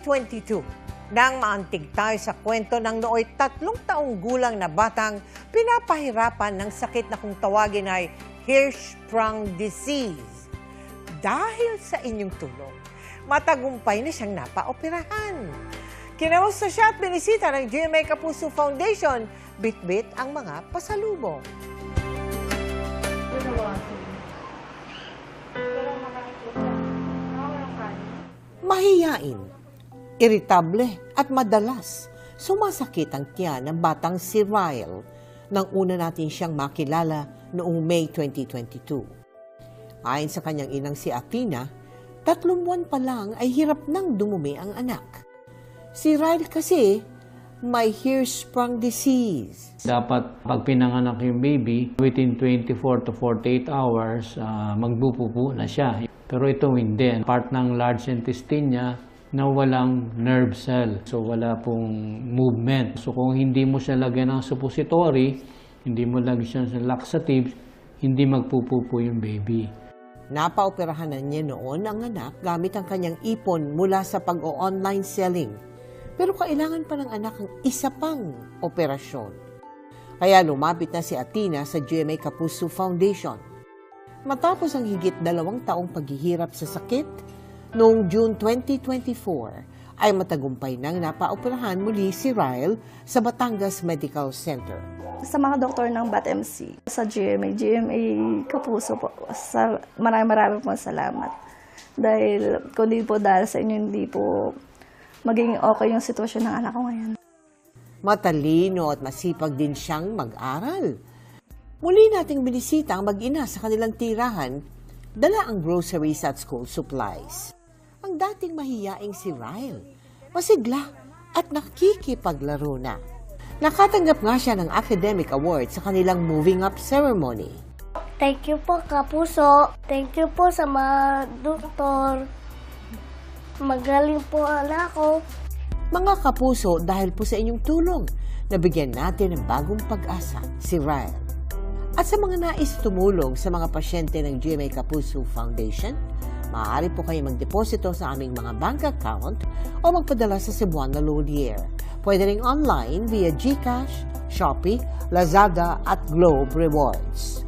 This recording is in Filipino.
2022 nang maantig tayo sa kwento ng nooy tatlong taong gulang na batang pinapahirapan ng sakit na kung tawagin ay Hirschsprung disease. Dahil sa inyong tulong, matagumpay na siyang napaoperahan. Kinamusta siya at binisita ng GMA Kapuso Foundation, bitbit ang mga pasalubong. Mahiyain, iritable at madalas sumasakit ang tiyan ng batang si Ryle nang una natin siyang makilala noong May 2022. Ayon sa kanyang inang si Athena, tatlong buwan pa lang ay hirap nang dumumi ang anak. Si Ryle kasi may Hirschsprung disease. Dapat pag pinanganak yung baby, within 24 to 48 hours, ah, magbupupo na siya. Pero ito hindi. Part ng large intestine niya na walang nerve cell. So wala pong movement. So kung hindi mo siya lagyan ng suppository, hindi mo lagyan siya ng laxatives, hindi magpupupo yung baby. Napaoperahan na niya noon ang anak gamit ang kanyang ipon mula sa pag-o-online selling. Pero kailangan pa ng anak ang isa pang operasyon. Kaya lumapit na si Athena sa GMA Kapuso Foundation. Matapos ang higit dalawang taong paghihirap sa sakit, noong June 2024 ay matagumpay nang napaoperahan muli si Ryle sa Batangas Medical Center. sa mga doktor ng BAT-MC, sa GMA, GMA Kapuso po. Sa, maraming maraming po salamat. Dahil kundi po dahil sa inyo, hindi po maging okay yung sitwasyon ng anak ko ngayon. Matalino at masipag din siyang mag-aral. Muli nating binisita ang mag-ina sa kanilang tirahan, dala ang groceries at school supplies. Ang dating mahiyaing si Ryle, masigla at nakikipaglaro na. Nakatanggap nga siya ng academic award sa kanilang moving up ceremony. Thank you po, Kapuso. Thank you po sa mga doktor. Magaling po ala ako. Mga kapuso, dahil po sa inyong tulong, nabigyan natin ng bagong pag-asa si Ryle. At sa mga nais tumulong sa mga pasyente ng GMA Kapuso Foundation, maaari po kayo magdeposito sa aming mga bank account o magpadala sa Cebuana Lodier. Pwede rin online via GCash, Shopee, Lazada at Globe Rewards.